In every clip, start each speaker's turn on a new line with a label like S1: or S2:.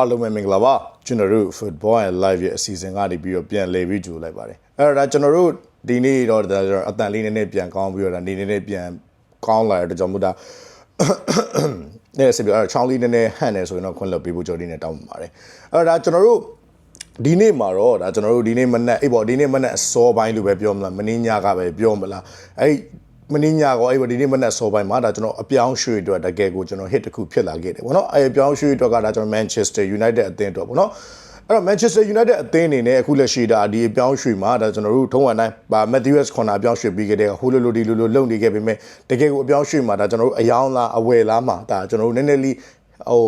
S1: အားလုံးပဲမင်္ဂလာပါကျွန်တော်တို့ football and live ရဲ့အစီအစဉ်ကနေပြီးတော့ပြန်လည်ပြီးကြိုလိုက်ပါတယ်အဲ့တော့ဒါကျွန်တော်တို့ဒီနေ့တော့ဒါကျွန်တော်အတန်လေးနည်းနည်းပြန်ကောင်းပြီးတော့ဒါနေနေနဲ့ပြန်ကောင်းလာတဲ့အတွက်ကြောင့်မို့ဒါနဲ့ဆက်ပြီးတော့ချောင်းလေးနည်းနည်းဟန့်နေဆိုရင်တော့ခွင့်လွှတ်ပေးဖို့ကြော်လေးနဲ့တောင်းပန်ပါတယ်အဲ့တော့ဒါကျွန်တော်တို့ဒီနေ့မှာတော့ဒါကျွန်တော်တို့ဒီနေ့မနက်အေးပေါ့ဒီနေ့မနက်အစောပိုင်းလို့ပဲပြောမလားမင်းညကပဲပြောမလားအဲ့ မင်းညကောအဲ့ဒီနေ့မနက်စောပိုင်းမှာဒါကျွန်တော်အပြောင်းရွှေ့အတွက်တကယ်ကိုကျွန်တော် hit တစ်ခုဖြစ်လာခဲ့တယ်ဗောနော်အဲ့အပြောင်းရွှေ့အတွက်ကဒါကျွန်တော် Manchester United အသင်းအတွက်ဗောနော်အဲ့တော့ Manchester United အသင်းအနေနဲ့အခုလက်ရှိဒါဒီအပြောင်းရွှေ့မှာဒါကျွန်တော်တို့ထုံးဝမ်တိုင်းဗာ Matthews Corner အပြောင်းရွှေ့ပြီးခဲ့တဲ့ဟိုလိုလိုဒီလိုလိုလုံနေခဲ့ပေမဲ့တကယ်ကိုအပြောင်းရွှေ့မှာဒါကျွန်တော်တို့အယောင်းလားအဝယ်လားမှာဒါကျွန်တော်တို့နည်းနည်းလေး ဟို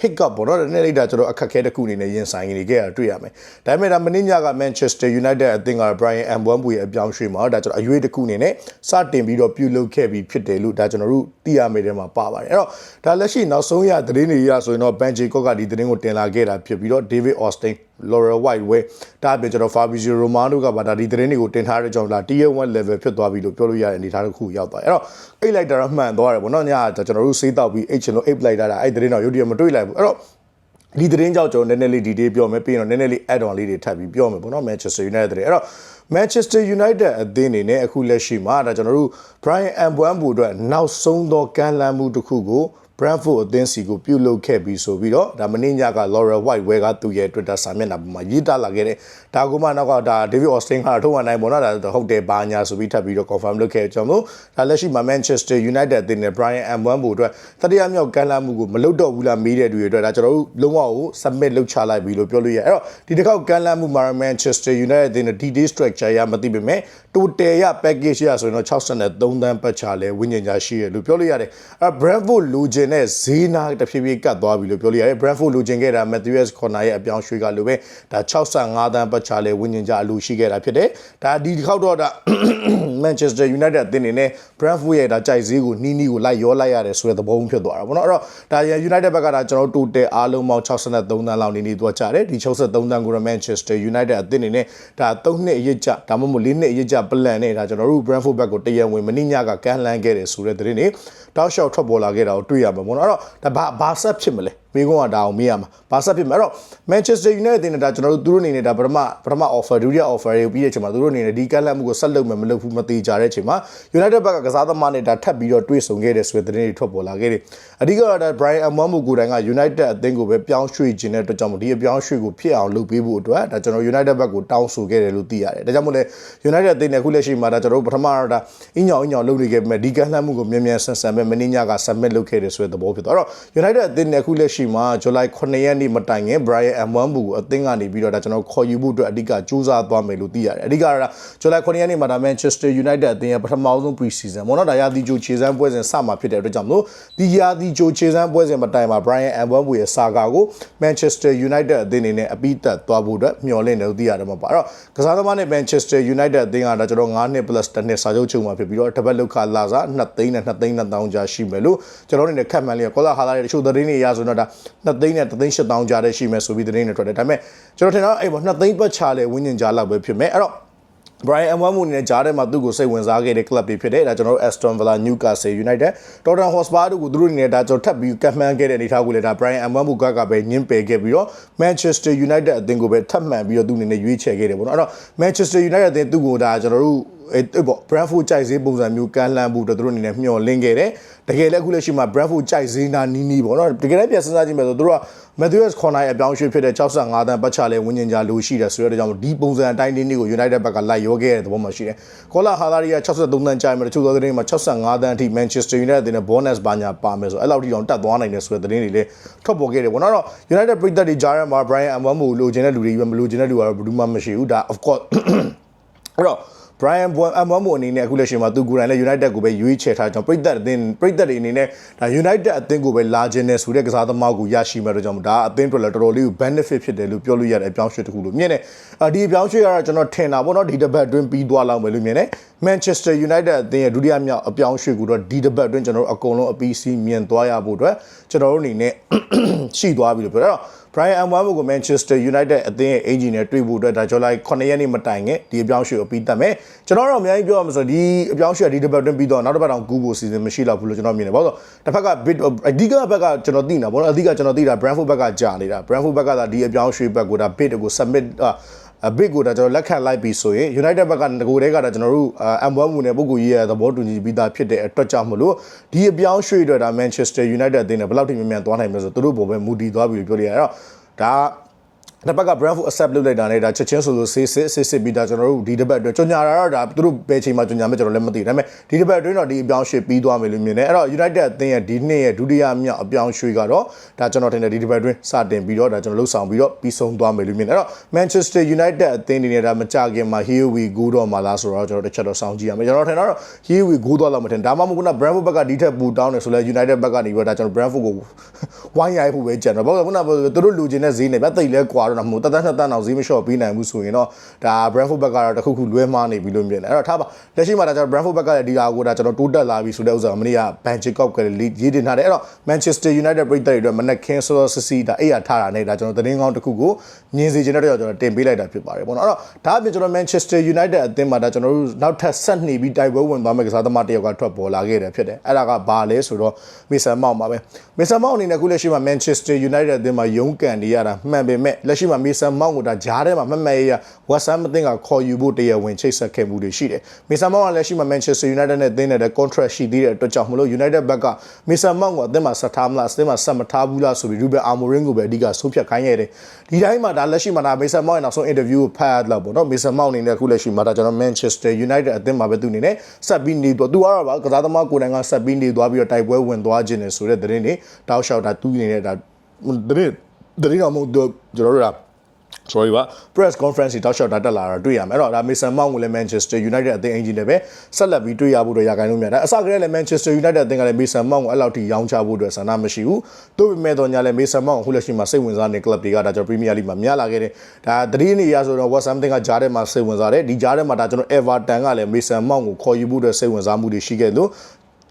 S1: hiccup ပေါ့နော်နည်းနည်းလေးဒါကျွန်တော်အခက်ခဲတစ်ခုအနေနဲ့ရင်ဆိုင်နေခဲ့ရတွေ့ရမယ်။ဒါပေမဲ့ဒါမင်းညက Manchester United အသင်းက Brian Mbeumo ရဲ့အပြောင်းရွှေ့မှာဒါကျွန်တော်အရွေးတစ်ခုအနေနဲ့စတင်ပြီးတော့ပြုလုပ်ခဲ့ပြီးဖြစ်တယ်လို့ဒါကျွန်တော်တို့သိရမယ့်ထဲမှာပါပါတယ်။အဲ့တော့ဒါလက်ရှိနောက်ဆုံးရသတင်းတွေရဆိုရင်တော့ Ben Jacob ကဒီသတင်းကိုတင်လာခဲ့တာဖြစ်ပြီးတော့ David Austin Laurel White ဝဲဒါပြင်ကျွန်တော် Fabrizio Romano ကပါဒါဒီသတင်းတွေကိုတင်ထားတဲ့ကြောင့်လား Tier 1 level ဖြစ်သွားပြီလို့ပြောလို့ရတဲ့အနေအထားတစ်ခုရောက်သွားတယ်။အဲ့တော့အိတ်လိုက်တာတော့မှန်သွားတယ်ပေါ့နော်။ညကကျွန်တော်တို့စေးတောက်ပြီးအိတ်ချင်လို့အိတ်လိုက်တာအဲ့သတင်းတော့ရုပ်တရက်မတွေ့လိုက်ဘူး။အဲ့တော့ဒီသတင်းကြောင့်ကျွန်တော်နည်းနည်းလေး detail ပြောမယ်ပြီးတော့နည်းနည်းလေး add on လေးတွေထပ်ပြီးပြောမယ်ပေါ့နော် Manchester United တွေအဲ့တော့ Manchester United အသင်းအနေနဲ့အခုလက်ရှိမှာဒါကျွန်တော်တို့ Brian Mbeumo အတွက်နောက်ဆုံးသောကမ်းလှမ်းမှုတစ်ခုကို Brentford အသင်းစီကိုပြုတ်လုခဲ့ပြီးဆိုပြီးတော့ဒါမင်းညက Laurel White ဝဲကသူ့ရဲ့ Twitter စာမျက်နှာပေါ်မှာရေးသားလာခဲ့တဲ့ဒါကမှနောက်ကဒါ David Austin ကထုတ်ဝနိုင်ပေါ့နော်ဒါဟုတ်တယ်ဘာညာဆိုပြီးထပ်ပြီးတော့ confirm လုပ်ခဲ့ကြောင်းလို့ဒါလက်ရှိမှာ Manchester United အသင်းနဲ့ Brian Mbeumo အတွက်တတိယမြောက်ကမ်းလှမ်းမှုကိုမလုပ်တော့ဘူးလားမေးတဲ့သူတွေအတွက်ဒါကျွန်တော်တို့လုံးဝကို submit လုပ်ချလိုက်ပြီလို့ပြောလို့ရအဲ့တော့ဒီတစ်ခေါက်ကမ်းလှမ်းမှုမှာ Manchester United အသင်းနဲ့ DD structure ရမသိပေမဲ့ total ရ package ရဆိုရင်တော့63သန်းပတ်ချလဲဝင်းကျင်ကြရှိရလို့ပြောလို့ရတယ်အဲ့ Brentford လိုချင်တဲ့ဈေးနာတဖြည်းဖြည်းကတ်သွားပြီလို့ပြောလို့ရတယ် Brentford လိုချင်ခဲ့တာ Matthews Corner ရဲ့အပြောင်းရွှေ့ကလိုပဲဒါ65သန်းပတ်ချလဲဝင်းကျင်ကြအလိုရှိခဲ့တာဖြစ်တယ်ဒါဒီတစ်ခေါက်တော့ဒါ Manchester United အသင်းအနေနဲ့ Brentford ရဲ့ဒါကြိုက်ဈေးကိုနီးနီးကိုလိုက်ရောလိုက်ရတယ်ဆိုတဲ့သဘောမျိုးဖြစ်သွားတာပေါ့နော်အဲ့တော့ဒါ United ဘက်ကဒါကျွန်တော်တို့ total အားလုံးပေါင်း63သန်းလောက်နေနေသွားကြတယ်ဒီ63သန်းကို Manchester United အသင်းအနေနဲ့ဒါ3နှစ်အရစ်ကြဒါမှမဟုတ်4နှစ်အရစ်ကြ plan နဲ့ဒါကျွန်တော်တို့ Brentford ဘက်ကိုတရံဝင်မင်းညကကမ်းလှမ်းခဲ့တယ်ဆိုတဲ့သတင်းတွေတောက်လျှောက်ထွက်ပေါ်လာခဲ့တာကိုတွေ့ရမှာပေါ့နော်အဲ့တော့ဒါဘာဘာဆက်ဖြစ်မလဲ မိကုန်းကဒါအောင်မေးရမှာဘာဆက်ဖြစ်မလဲအဲ့တော့ Manchester United တင်တာကျွန်တော်တို့သူတို့အနေနဲ့ဒါပထမပထမ offer ဒုတိယ offer တွေပြီးတဲ့အချိန်မှာသူတို့အနေနဲ့ဒီကက်လက်မှုကိုဆက်လုပ်မယ်မလုပ်ဘူးမသေးကြတဲ့အချိန်မှာ United ဘက်ကကစားသမားနဲ့ဒါထပ်ပြီးတော့တွေးဆုံခဲ့တယ်ဆိုတဲ့သတင်းတွေထွက်ပေါ်လာခဲ့တယ်အဓိကတော့ဒါ Brian Mbeumo ကိုယ်တိုင်က United အသင်းကိုပဲပြောင်းရွှေ့ခြင်းတဲ့အတွက်ကြောင့်ဒီအပြောင်းရွှေ့ကိုဖြစ်အောင်လုပ်ပေးဖို့အတွက်ဒါကျွန်တော် United ဘက်ကိုတောင်းဆိုခဲ့တယ်လို့သိရတယ်ဒါကြောင့်မို့လဲ United အသင်းနဲ့အခုလက်ရှိမှာဒါကျွန်တော်တို့ပထမတော့ဒါအင်းညောင်အင်းညောင်လုပ်နေခဲ့ပေမဲ့ဒီကက်လက်မှုကိုမြန်မြန်ဆန်ဆန်ပဲမင်းညက submit လုပ်ခဲ့တယ်ဆိုတဲ့သဘောဖြစ်သွားတော့ United အသင်းနဲ့အခုလက်ရှိမှာ July 9ရက်နေ့မတိုင်ခင် Brian Mbeumo ကိုအသင်းကနေပြီးတော့ဒါကျွန်တော်ခေါ်ယူဖို့အတွက်အဓိကစူးစမ်းသွားမယ်လို့သိရတယ်အဓိကတော့ဒါ July 9ရက်နေ့မှာဒါ Manchester United အသင်းရဲ့ပထမဆုံး pre-season ပေါ့နော်ဒါရာသီကြိုခြေစမ်းပွဲစဉ်စမှာဖြစ်တဲ့အတွက်ကြောင့်မလို့ဒီရာသီကြိုခြေစမ်းပွဲစဉ်မတိုင်မှာ Brian Mbeumo ရဲ့စာကာကို Manchester United အသင်းအနေနဲ့အပိသက်သွားဖို့အတွက်မျှော်လင့်တယ်လို့သိရတယ်မှာပါအဲ့တော့ကစားသမားနဲ့ Manchester United အသင်းကဒါကျွန်တော်9နှစ် plus တစ်နှစ်စာချုပ်ချုပ်မှာဖြစ်ပြီးတော့တပတ်လောက်ခလာစား2သိန်းနဲ့2သိန်း2000ကြာရှိမယ်လို့ကျွန်တော်တို့အနေနဲ့ခက်မှန်းလေးကောလာဟာလာရဲ့တချို့သတင်းတွေအရဆိုတော့ဒါ2သိန်းနဲ့3သိန်း8000ကြာတဲ့ရှိမယ်ဆိုပြီးသတင်းတွေထွက်တယ်ဒါပေမဲ့ကျွန်တော်ထင်တော့အဲ့ပေါ်2သိန်းပတ်ချလဲဝင်းကျင်ကြားလောက်ပဲဖြစ်မယ်အဲ့တော့ Brian Mbeumo နဲ့ဂျားထဲမှာသူ့ကိုစိတ်ဝင်စားခဲ့တဲ့ club တွေဖြစ်တယ်ဒါကျွန်တော်တို့ Aston Villa Newcastle United Tottenham Hotspur တို့ကိုသူတို့အနေနဲ့ဒါကျွန်တော်ထပ်ပြီးကတ်မှန်းခဲ့တဲ့အနေအထားကိုလည်းဒါ Brian Mbeumo ကကပဲညှင်းပယ်ခဲ့ပြီးတော့ Manchester United အသင်းကိုပဲထပ်မှန်ပြီးတော့သူ့အနေနဲ့ရွေးချယ်ခဲ့တယ်ပေါ့နော်အဲ့တော့ Manchester United အသင်းသူ့ကိုဒါကျွန်တော်တို့ အဲ့ပေါ့ Brentford ကြိုက်ဈေးပုံစံမျိုးကမ်းလှမ်းဖို့တို့သူတို့အနေနဲ့မျှော်လင့်ခဲ့တယ်တကယ်လည်းအခုလက်ရှိမှာ Brentford ကြိုက်ဈေးနာနီးနီးပေါ့နော်တကယ်လည်းပြန်စဉ်းစားကြည့်မယ်ဆိုတို့က Matthews Corner ရဲ့အပြောင်းရွှေ့ဖြစ်တဲ့65တန်းပတ်ချလဲဝင်းကျင်ကြလိုရှိတယ်ဆိုတဲ့ကြောင့်ဒီပုံစံအတိုင်းလေးကို United ဘက်ကလိုက်ရောခဲ့တဲ့သဘောမှရှိတယ်။ Kola Hadari က63တန်းကြာမယ်တချို့သောသတင်းမှာ65တန်းအထိ Manchester United တဲ့ bonus ဘာညာပါမယ်ဆိုအဲ့လောက်ထိအောင်တက်သွားနိုင်တယ်ဆိုတဲ့သတင်းတွေလည်းထွက်ပေါ်ခဲ့တယ်ပေါ့နော်တော့ United ပြည်သက်တွေကြားထဲမှာ Brian Mbeumo လိုချင်တဲ့လူတွေပဲမလိုချင်တဲ့လူကတော့ဘယ်သူမှမရှိဘူးဒါ of course အဲ့တော့ Brian Mbeumo အနေနဲ့အခုလက်ရှိမှာသူကိုယ်တိုင်လည်း United ကိုပဲရွေးချယ်ထားကြောင်းပြည်သက်အသင်းပြည်သက်တွေအနေနဲ့ဒါ United အသင်းကိုပဲလာခြင်းနဲ့ဆိုတဲ့ကစားသမားကိုရရှိမဲ့တော့ကြောင့်ဒါအသင်းအတွက်လည်းတော်တော်လေးကို benefit ဖြစ်တယ်လို့ပြောလို့ရတဲ့အပြောင်းရွှေ့တစ်ခုလို့မြင်တယ်။အဒီအပြောင်းရွှေ့ကတော့ကျွန်တော်ထင်တာပေါ့နော်ဒီတစ်ပတ်အတွင်းပြီးသွားလောက်မယ်လို့မြင်တယ်။ Manchester United အသင်းရဲ့ဒုတိယမြောက်အပြောင်းရွှေ့ကိုတော့ဒီတစ်ပတ်အတွင်းကျွန်တော်တို့အကုန်လုံးအပီးစီးမြင်သွားရဖို့အတွက်ကျွန်တော်တို့အနေနဲ့ရှိသွားပြီလို့ပြောတော့ Brian Mbeumo ကို Manchester United အသင်းရဲ့အင်ဂျင်နဲ့တွေ့ဖို့အတွက်ဒါကြောင့်လိုက်9ရက်နေ့မတိုင်ခင်ဒီအပြောင်းရွှေ့ကိုပြီးတတ်မယ်ကျွန်တော်တို့အများကြီးပြောရမှာဆိုဒီအပြောင်းရွှေ့ဒီတစ်ပတ်အတွင်းပြီးတော့နောက်တစ်ပတ်တောင်ကူးဖို့စီစဉ်မရှိတော့ဘူးလို့ကျွန်တော်မြင်တယ်ဘာလို့တစ်ဖက်က bit အဓိကဘက်ကကျွန်တော်သိနေတာဘောနော်အဓိကကျွန်တော်သိတာ Brentford ဘက်ကကြာနေတာ Brentford ဘက်ကသာဒီအပြောင်းရွှေ့ဘက်ကိုဒါ bit ကို submit အဘစ်ကိုဒါကျွန်တော်လက်ခံလိုက်ပြီဆိုရင် United ဘက်ကငကိုတဲကဒါကျွန်တော်တို့အမ်ဘွမ်မူနဲ့ပုဂ္ဂိုလ်ကြီးရဲ့သဘောတူညီပြီးသားဖြစ်တဲ့အတွက်ကြောင့်မလို့ဒီအပြောင်းရွှေ့အတွက်ဒါ Manchester United အသင်းနဲ့ဘယ်လောက်ထိမြန်မြန်သွားနိုင်မလဲဆိုတော့သူတို့ပုံပဲမူတည်သွားပြီလို့ပြောလိုက်ရတော့ဒါ တစ်ဘက်က Brentford accept လုပ်လိုက်တာနဲ့ဒါချက်ချင်းဆိုလို့ဆေးစစ်စစ်စစ်ပြီးဒါကျွန်တော်တို့ဒီတစ်ပတ်အတွက်ကြညာတာတော့ဒါသူတို့ဘယ်ချိန်မှကြညာမယ်ကျွန်တော်လည်းမသိဘူးဒါပေမဲ့ဒီတစ်ပတ်အတွင်းတော့ဒီအပြောင်းရွှေ့ပြီးသွားမယ်လို့မြင်တယ်အဲ့တော့ United အသင်းရဲ့ဒီနှစ်ရဲ့ဒုတိယမြောက်အပြောင်းရွှေ့ကတော့ဒါကျွန်တော်ထင်တယ်ဒီတစ်ပတ်အတွင်းစတင်ပြီးတော့ဒါကျွန်တော်လှုပ်ဆောင်ပြီးတော့ပြီးဆုံးသွားမယ်လို့မြင်တယ်အဲ့တော့ Manchester United အသင်းအနေနဲ့ဒါမကြခင်မှာ Here we go တော့မှာလားဆိုတော့ကျွန်တော်တစ်ချက်တော့စောင့်ကြည့်ရမယ်ကျွန်တော်ထင်တော့ Here we go တော့လောက်မထင်ဒါမှမဟုတ်က Brentford ဘက်ကဒီထက်ပူတောင်းတယ်ဆိုလဲ United ဘက်ကနေပြီးတော့ဒါကျွန်တော် Brentford ကိုဝိုင်းရိုက်ဖို့ပဲကြံတော့ဘာလို့ခုနကသူတို့လူချင်းတဲ့ဈေးနဲ့ဗျတိတ်လဲကွာတော့မဟုတ်တသက်နှစ်တန်းအောင်ဈေးမလျှော့ပေးနိုင်ဘူးဆိုရင်တော့ဒါ Brentford ဘက်ကတော့တခုခုလွဲမှားနေပြီလို့မြင်တယ်အဲ့တော့ထားပါလက်ရှိမှာဒါကျွန်တော် Brentford ဘက်ကလည်းဒီဟာကိုဒါကျွန်တော်တိုးတက်လာပြီဆိုတဲ့ဥစ္စာမနေ့က Ben Jacob ကလည်းရေးတင်ထားတယ်အဲ့တော့ Manchester United ပြည်သက်တွေအတွက်မနက်ခင်းစောစောစစ်စစ်ဒါအိယာထားတာနဲ့ဒါကျွန်တော်သတင်းကောင်းတစ်ခုကိုမြင်စေချင်တဲ့တော့ကျွန်တော်တင်ပေးလိုက်တာဖြစ်ပါတယ်ပေါ့နော်အဲ့တော့ဒါအပြင်ကျွန်တော် Manchester United အသင်းမှာဒါကျွန်တော်တို့နောက်ထပ်ဆက်နေပြီးတိုက်ပွဲဝင်သွားမယ့်ကစားသမားတစ်ယောက်ကထွက်ပေါ်လာခဲ့တယ်ဖြစ်တယ်အဲ့ဒါကဘာလဲဆိုတော့ Mason Mount ပါပဲ Mason Mount အနေနဲ့ခုလက်ရှိမှာ Manchester United အသင်းမှာရုန်းကန်နေရတာမှန်ပေမဲ့လက်ရှိမှာ Mason Mount ကိုဒါဂျားထဲမှာမှတ်မှတ်ရရ West Ham အသင်းကခေါ်ယူဖို့တရားဝင်ချိတ်ဆက်ခဲ့မှုတွေရှိတယ် Mason Mount ကလက်ရှိမှာ Manchester United နဲ့အသင်းနဲ့ contract ရှိသေးတဲ့အတွက်ကြောင့်မလို့ United ဘက်က Mason Mount ကိုအသင်းမှာဆက်ထားမလားအသင်းမှာဆက်မထားဘူးလားဆိုပြီး Ruben Amorim ကိုပဲအဓိကဆုံးဖြတ်ခိုင်းရတယ်ဒီတိုင်းမှာဒါလက်ရှိမှာဒါ Mason Mount ရဲ့နောက်ဆုံး interview ကိုဖတ်ရလောက်ပေါ့နော် Mason Mount အနေနဲ့အခုလက်ရှိမှာဒါကျွန်တော် Manchester United အသင်းမှာပဲသူအနေနဲ့ဆက်ပြီးနေတော့သူကတော့ဗာကစားသမားကိုယ်တိုင်ကဆက်ပြီးနေသွားပြီးတော့တိုက်ပွဲဝင်သွားခြင်းနဲ့ဆိုတဲ့သတင်းတွေတောက်လျှောက်တာသူအနေနဲ့ဒါသတင်း သတင်းတော့မဟုတ်တော့ကျွန်တော်တို့က sorry ပါ press conference တောက်လျှောက်တာတက်လာတာတွေ့ရမယ်အဲ့တော့ဒါ Mason Mount ကိုလည်း Manchester United အသင်းအင်ဂျင်နဲ့ပဲဆက်လက်ပြီးတွေ့ရဖို့တော့ရခိုင်လို့များတယ်အစကတည်းကလည်း Manchester United အသင်းကလည်း Mason Mount ကိုအဲ့လောက်ထိရောင်းချဖို့အတွက်ဆန္ဒမရှိဘူးသို့ပေမဲ့တော့ညာလည်း Mason Mount ကိုခုလက်ရှိမှာစိတ်ဝင်စားနေ club တွေကဒါကျွန်တော် Premier League မှာများလာခဲ့တယ်ဒါသတင်းတွေအရဆိုတော့ West Ham အသင်းကဂျားထဲမှာစိတ်ဝင်စားတယ်ဒီဂျားထဲမှာဒါကျွန်တော် Everton ကလည်း Mason Mount ကိုခေါ်ယူဖို့အတွက်စိတ်ဝင်စားမှုတွေရှိခဲ့လို့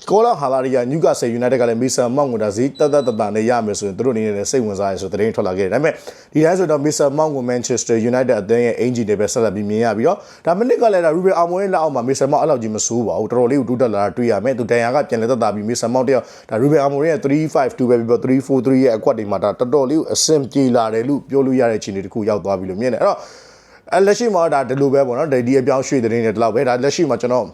S1: ကောလာဟာလာရီယာနျူကာဆယ်ယူနိုက်တက်ကလည်းမီဆာမောင်ကိုဒါဈေးတက်တက်တတနဲ့ရမယ်ဆိုရင်သူတို့အနေနဲ့စိတ်ဝင်စားရဆိုသတင်းထွက်လာခဲ့တယ်ဒါပေမဲ့ဒီတိုင်းဆိုတော့မီဆာမောင်ကိုမန်ချက်စတာယူနိုက်တက်အသင်းရဲ့အင်ဂျီတွေပဲဆက်လက်ပြီးမြင်ရပြီးတော့ဒါမနစ်ကလည်းဒါရူဘယ်အာမိုရဲ့လက်အောက်မှာမီဆာမောင်အဲ့လောက်ကြီးမဆိုးပါဘူးတော်တော်လေးကိုတိုးတက်လာတာတွေ့ရမယ်သူတန်ယာကပြန်လဲတက်တာပြီးမီဆာမောင်တယောက်ဒါရူဘယ်အာမိုရဲ့352ပဲပြီးတော့343ရဲ့အကွက်တွေမှာဒါတော်တော်လေးကိုအဆင်ပြေလာတယ်လို့ပြောလို့ရတဲ့အခြေအနေတစ်ခုရောက်သွားပြီလို့မြင်တယ်အဲ့တော့အဲလက်ရှိမှာဒါဒီလိုပဲပေါ့နော်ဒီအပြောင်းရွှေ့တဲ့နေနဲ့ဒီလောက်ပဲဒါလက်ရှိမှာကျွန်တော်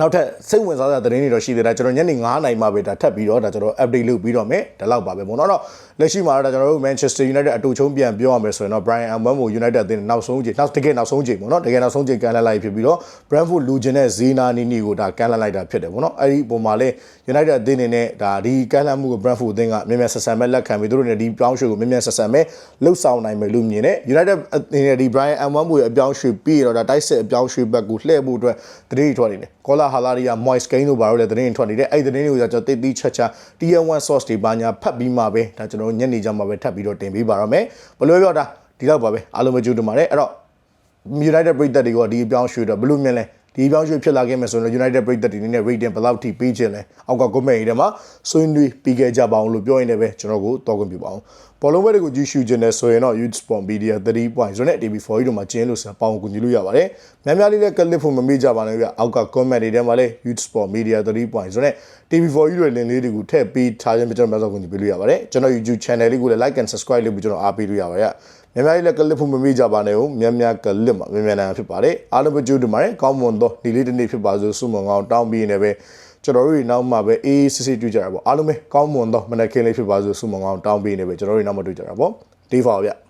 S1: နောက်ထပ်စိတ်ဝင်စားစရာသတင်းတွေတော့ရှိသေးတယ်ကျွန်တော်ညနေ9:00နာရီမှပဲဒါထပ်ပြီးတော့ဒါကျွန်တော် update လုပ်ပြီးတော့မယ်ဒါလောက်ပါပဲပေါ့နော်တော့လက်ရှိမှာတော့ကျွန်တော်တို့ Manchester United အတူချုံပြန်ပြောရမယ်ဆိုရင်တော့ Brian Mbeumo United အသင်းနောက်ဆုံးချိန်နောက်တကယ်နောက်ဆုံးချိန်ပေါ့နော်တကယ်နောက်ဆုံးချိန်ကန်လှန်လိုက်ဖြစ်ပြီးတော့ Brentford လူချင်းတဲ့ဇီနာနီနီကိုဒါကန်လှန်လိုက်တာဖြစ်တယ်ပေါ့နော်အဲ့ဒီပုံမှာလဲ United အသင်းနေနဲ့ဒါဒီကန်လှန်မှုကို Brentford အသင်းကမြန်မြန်ဆက်ဆံမဲ့လက်ခံပြီးသူတို့နဲ့ဒီပြောင်းရွှေ့ကိုမြန်မြန်ဆက်ဆံမဲ့လှုပ်ဆောင်နိုင်မယ်လို့မြင်တယ် United အသင်းနဲ့ဒီ Brian Mbeumo ရဲ့အပြောင်းရွှေ့ပြီးတော့ဒါတိုက်စစ်အပြောင်းရွှေ့ဘက်ကိုလှည့်ဖို့အတွက်တတိထွက်နေတယ် ကောလာဟာလာရီယာ Moise Kane တို့ဘာလို့လဲသတင်းထွက်နေတယ်အဲ့ဒီသတင်းတွေကိုကျွန်တော်တိတ်တိချက်ချာ Tier 1 source တွေဘာညာဖတ်ပြီးမှပဲဒါကျွန်တော်ညနေကြမှာပဲထပ်ပြီးတော့တင်ပေးပါတော့မယ်ဘလို့ပြောတာဒီလောက်ပါပဲအားလုံးပဲကြိုးတင်ပါတယ်အဲ့တော့ United ပြည်သက်တွေကဒီအပြောင်းရွှေ့တော့ဘလို့မြင်လဲ ဒီအပြောင်းရွှေ့ဖြစ်လာခဲ့မယ်ဆိုရင် United ပြည်သက်တွေနေနဲ့ rating ဘယ်လောက်ထိပေးခြင်းလဲအောက်က comment တွေထဲမှာဆွေးနွေးပြီးခဲ့ကြပါအောင်လို့ပြောရင်လည်းကျွန်တော်ကိုတောက်ခွင့်ပြပါအောင်ဘောလုံးဘက်တွေကိုကြည့်ရှုခြင်းနဲ့ဆိုရင်တော့ Youth Sport Media 3.0နဲ့ TV4 တို့မှာကျင်းလို့ဆိုပေါင်းကူညီလို့ရပါတယ်များများလေးလည်းကလစ်ဖို့မမေ့ကြပါနဲ့ဗျအောက်က comment တွေထဲမှာလည်း Youth Sport Media 3.0နဲ့ TV4 တို့လင်းလေးတွေကိုထည့်ပေးထားခြင်းပြကျွန်တော်များစွာကူညီပေးလို့ရပါတယ်ကျွန်တော် YouTube channel လေးကိုလည်း like and subscribe လုပ်ပြီးကျွန်တော်အားပေးလို့ရပါတယ် များများလေးလည်းကလစ်ဖို့မမေ့ကြပါနဲ့ဦးများများကလစ်မှာများများနိုင်ဖြစ်ပါတယ်အားလုံးပဲကြိုးတင်ပါတယ်ကောင်းမွန်သောဒီလေးတစ်နေ့ဖြစ်ပါစို့ဆုမွန်ကောင်းတောင်းပြီးနေပဲကျွန်တော်တို့နောက်မှပဲအေးစစ်စစ်တွေ့ကြတာပေါ့အားလုံးပဲကောင်းမွန်သောမနက်ခင်းလေးဖြစ်ပါစို့ဆုမွန်ကောင်းတောင်းပြီးနေပဲကျွန်တော်တို့နောက်မှတွေ့ကြတာပေါ့ဒီဖော်ဗျ